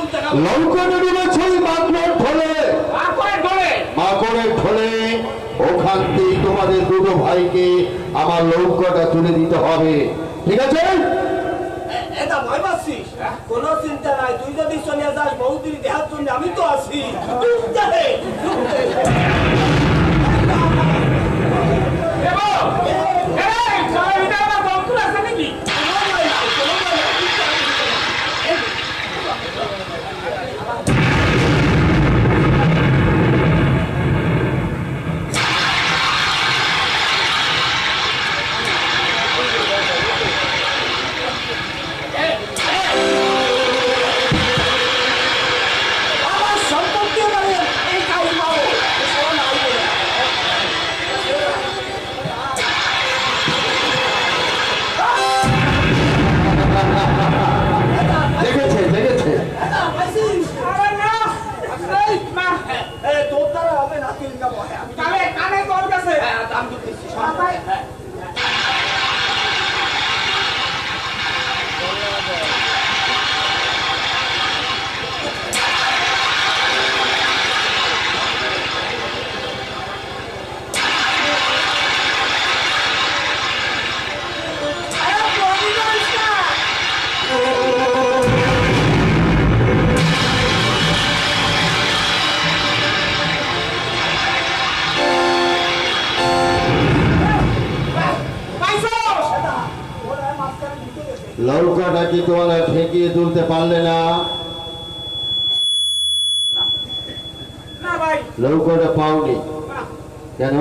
তুলতে গেল। লঙ্কা মাকড়ের ঢোলে। আর করে ডোলে মাকড়ের ঢোলে ওখান থেকে তোমাদের দুটো ভাইকে আমার নৌকাটা তুলে দিতে হবে। ঠিক আছে? এটা ভয় পাচ্ছিস? কোনো চিন্তা নাই। তুই যদি চলে যাস বহুদিন দেহার জন্য আমি তো আছি। লঙ্কাটা কি তোমরা ঠেকিয়ে তুলতে পারলে না? না ভাই, লঙ্কাটা পাওনি। কেন?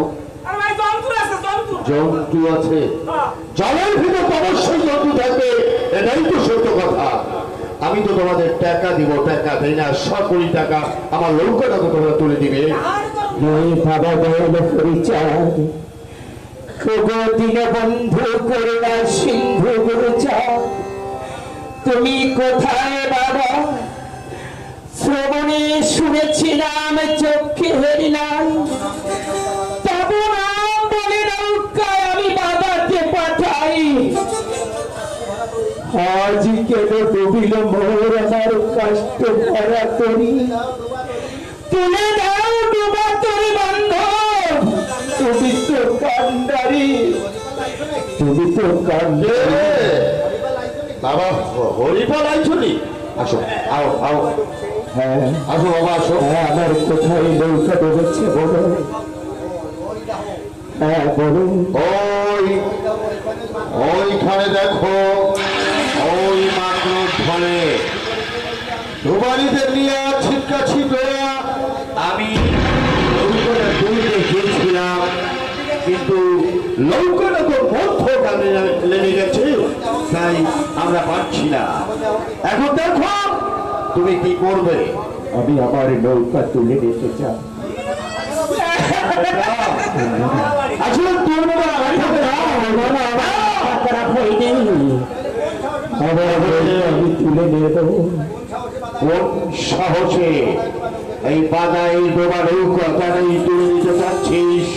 জন্তু আছে, জন্তু। জন্তু হ্যাঁ। জলের ভিতর অবশ্যই জন্তু থাকবে এটাই তো সত্য কথা। আমি তো তোমাদের টাকা দিব টাকা দেই না ছ কোটি টাকা আমার লৌকাটা তো তোমরা তুলে দিবে। আর জন্তু। নয় বাবা দয়াল পরিচার দিনে বন্ধু করুণা সিন্ধু গুরুচার তুমি কোথায় বাবা? শ্রবণে শুনেছিলাম, চোখে হেরিলাম আজ কেন ডুবিল মোর আমার কষ্ট ভরা করি তুলে দাও ডুবা বন্ধ। তুমি তুমি তো কান্ডারি বাবা হরিপাল আইছনি আসো আও আও। হ্যাঁ। আসো বাবা আসো। হ্যাঁ আমার কোথায় নৌকা ডুবেছে বলো? হ্যাঁ বলো। ওই ওইখানে দেখো ওই মাত্র ধরে ডুবারিতে নিয়ে ছিটকা ছিটরা নৌকাটা তো মধ্যখানে লেগে গেছে তাই আমরা পারছি না। এখন দেখো তুমি কি করবে? আমি আমার নৌকা তুলে নিতে চাই। আসলে আমি তুলে নিয়ে দেবো কোন সাহসে এই বাদাই ডোবা নৌকা তারাই তুলে নিতে চাচ্ছিস।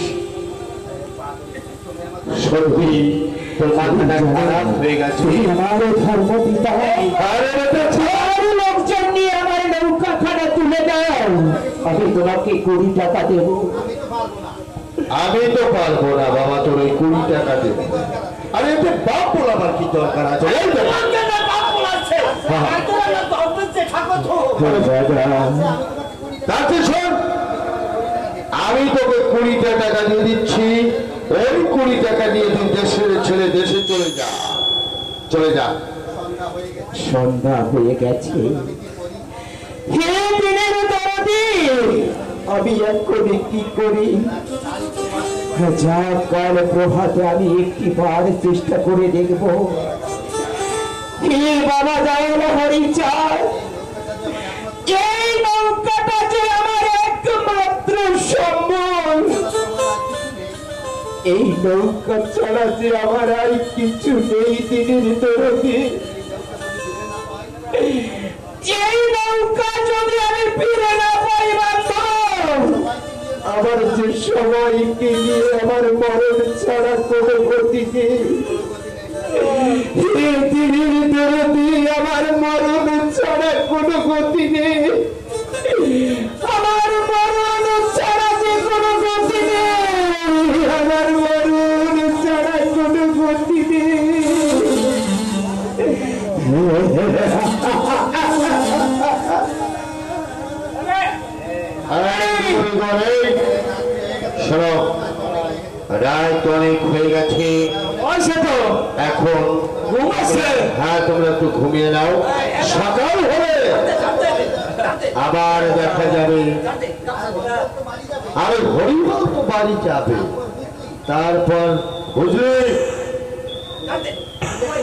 খারাপ হয়ে গেছে। আমার ধর্ম পিতা। লোকজন নিয়ে আমার নৌকা খানা তুলে দাও। আমি তোমাকে কুড়ি টাকা দেবো। আমি তো পারব না বাবা তোর ওই কুড়ি টাকা দেবে। আরে এতে বাপ বলাবার কি দরকার আছে? তো। তো। শোন আমি তোকে কুড়ি টাকা দিয়ে দিচ্ছি। কুড়ি টাকা তুই ছেলে দেশে চলে যা। চলে যা। সন্ধ্যা হয়ে গেছে। আমি এখন কি করি? যা কাল প্রভাতে আমি একটি বার চেষ্টা করে দেখব। হে বাবা, দয়াল হরি চার এই নৌকা ছাড়া যে আমার আর কিছু নেই দিনের দরদি। এই নৌকা যদি আমি ফিরে না পাই আমার যে সময়কে নিয়ে আমার মরণ ছাড়া কোনো গতি নেই। দিনের দরদি আমার মরণ ছাড়া কোনো গতি নেই। শোনো রাত অনেক হয়ে গেছে। এখন হ্যাঁ তোমরা একটু ঘুমিয়ে নাও। সকাল হলে আবার দেখা যাবে। আর হরিবাবু তো বাড়ি যাবে। তারপর বুঝলি? ভাই,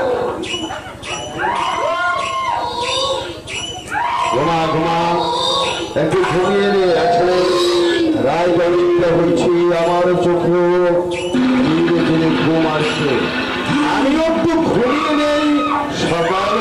ঘুমা একটু ঘুমিয়ে নে আসলে রায় গরিবটা হয়েছি আমার চোখে। ধীরে ধীরে ঘুম আসছে। আমি একটু ঘুমিয়ে নেই, সকাল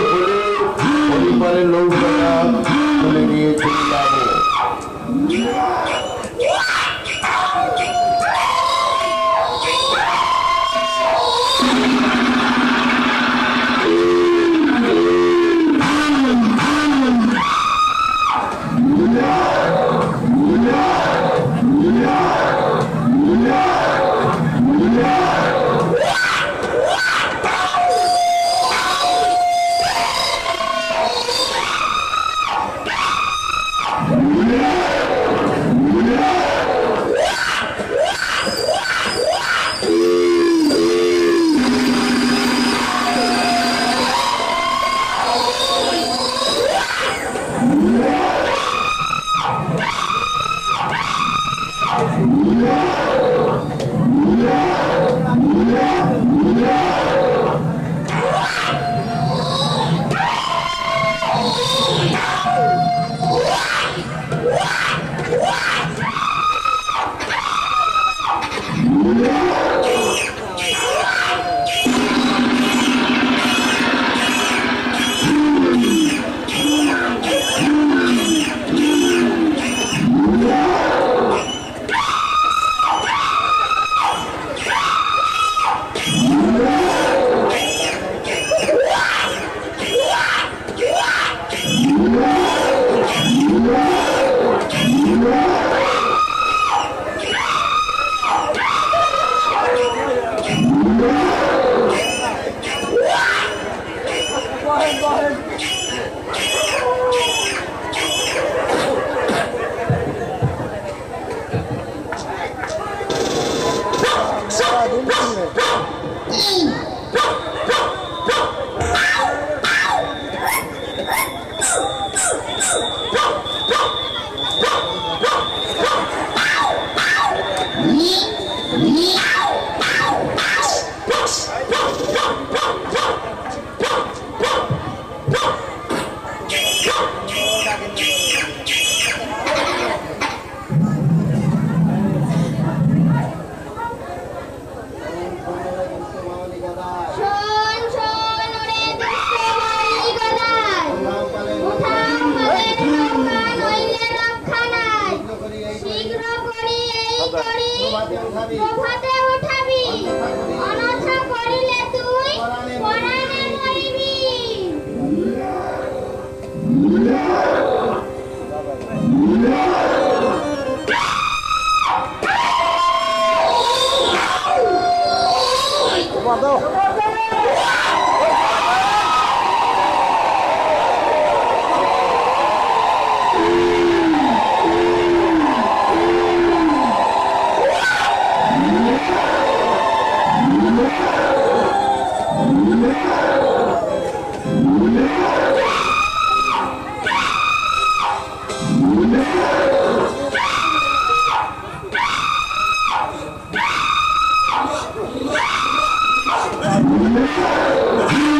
Yeah.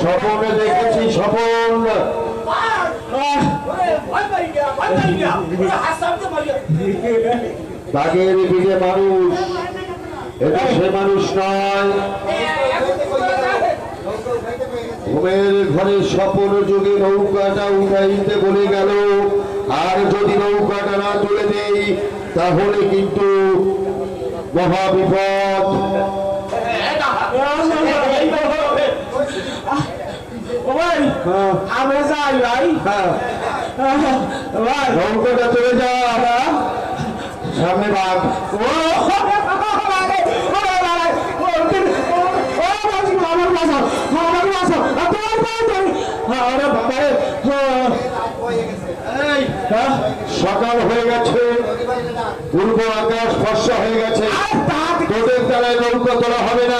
স্বপনে দেখেছি স্বপন। মানুষ। এটা সে মানুষ নয়। ঘুমের ঘরে স্বপন যুগে নৌকাটা উঠাইতে বলে গেল, আর যদি নৌকাটা না তুলে দেই, তাহলে কিন্তু মহাবিপদ। হ্যাঁ, যাই ভাই। হ্যাঁ, আহ, ভাই। নৌকাটা চলে যা সামনে বাঘ ও হ্যাঁ, সকাল হয়ে গেছে পূর্ব আকাশ ফর্সা হয়ে গেছে। তোদের দ্বারা নৌকা তোলা হবে না